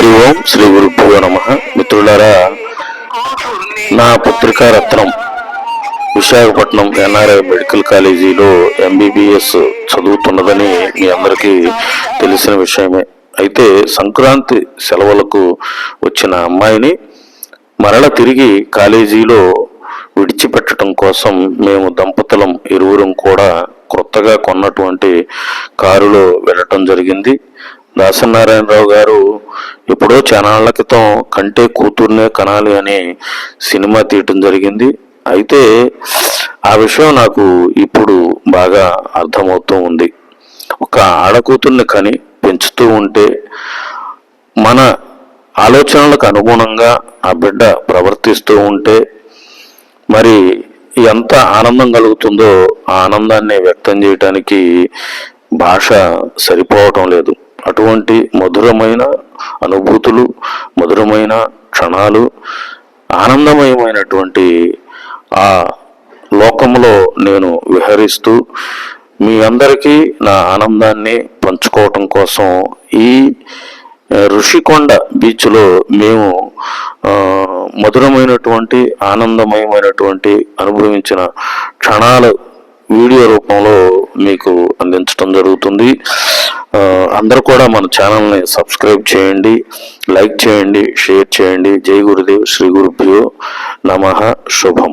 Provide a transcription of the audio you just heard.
హరి ఓం శ్రీ గురుభ్యో నమ. మిత్రులారా నా పత్రికా రత్నం విశాఖపట్నం ఎన్ఆర్ఐ మెడికల్ కాలేజీలో ఎంబీబీఎస్ చదువుతున్నదని మీ అందరికీ తెలిసిన విషయమే. అయితే సంక్రాంతి సెలవులకు వచ్చిన అమ్మాయిని మరల తిరిగి కాలేజీలో విడిచిపెట్టడం కోసం మేము దంపతులం ఇరువురం కూడా కొత్తగా కొన్నటువంటి కారులో వెళ్ళటం జరిగింది. దాసనారాయణరావు గారు ఎప్పుడో క్రితం కంటే కూతుర్నే కనాలి అనే సినిమా తీయటం జరిగింది. అయితే ఆ విషయం నాకు ఇప్పుడు బాగా అర్థమవుతూ ఉంది. ఒక ఆడకూతుర్ని కని పెంచుతూ ఉంటే మన ఆలోచనలకు అనుగుణంగా ఆ బిడ్డ ప్రవర్తిస్తూ ఉంటే మరి ఎంత ఆనందం కలుగుతుందో ఆ ఆనందాన్ని వ్యక్తం చేయటానికి భాష సరిపోవటం లేదు. అటువంటి మధురమైన అనుభూతులు మధురమైన క్షణాలు ఆనందమయమైనటువంటి ఆ లోకంలో నేను విహరిస్తూ మీ అందరికీ నా ఆనందాన్ని పంచుకోవటం కోసం ఈ ఋషికొండ బీచ్లో మేము మధురమైనటువంటి ఆనందమయమైనటువంటి అనుభవించిన క్షణాలు వీడియో రూపంలో మీకు అందించడం జరుగుతుంది. అందరూ కూడా మన ఛానల్ని సబ్స్క్రైబ్ చేయండి లైక్ చేయండి షేర్ చేయండి. జై గురుదేవ్ శ్రీ గురుభ్యో నమ. శుభం.